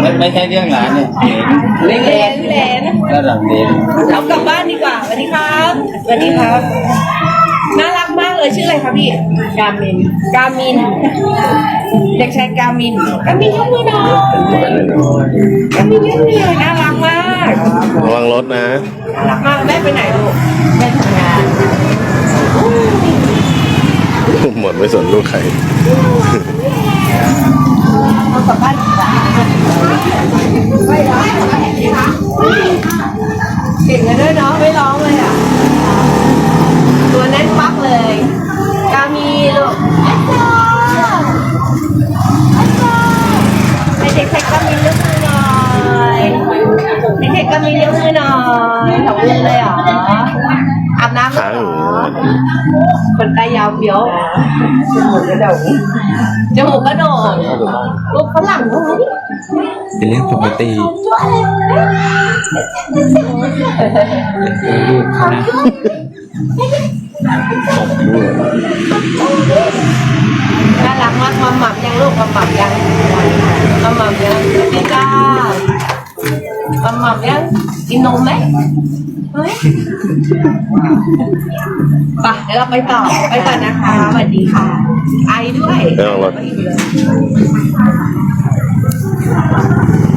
ไม่ไม่ใช่เรื่องหลานเนี่ยเด็กเหลนเหลนระดับเด็กเอากลับบ้านดีกว่าสวัสดีครับสวัสดีครับ น่ารักมากเลยชื่ออะไรคะพี่ กามิน กามิน เด็กชายกามิน กามินยกมือหน่อยกามินยกมือหน่อยน่ารักมาก ระวังรถนะ น่ารักมากแม่ไปไหนลูกแม่ทำงาน หมดไม่สนลูกใครเอากลับบ้านดีกว่าไม่ร้องเก่งกันด้วยเนาะไม่ร้องเลยอะ ตัวแน่นปักเลยกามีลูกให้เด็กใช้กามียกมือหน่อยให้เด็กกามียกมือหน่อยสองมือเลยเหรอ อาบน้ำแล้วค้างเหรอยู่อคนตายาวเฟี้ยวจมูกกระโดดจมูกกระโดดลูกฝรั่งลูกเป็นเรื่องปกติลูกเขานะน่ารักมากมาหมับยังลูกมาหมับยังมาหมับยังพี่ก้ามาหมับยังกินนมไหม เฮ้ยไปเดี๋ยวเราไปต่อไปก่อนนะคะสวัสดีค่ะ ไอด้วยไม่ต้องรถไปอีกเลย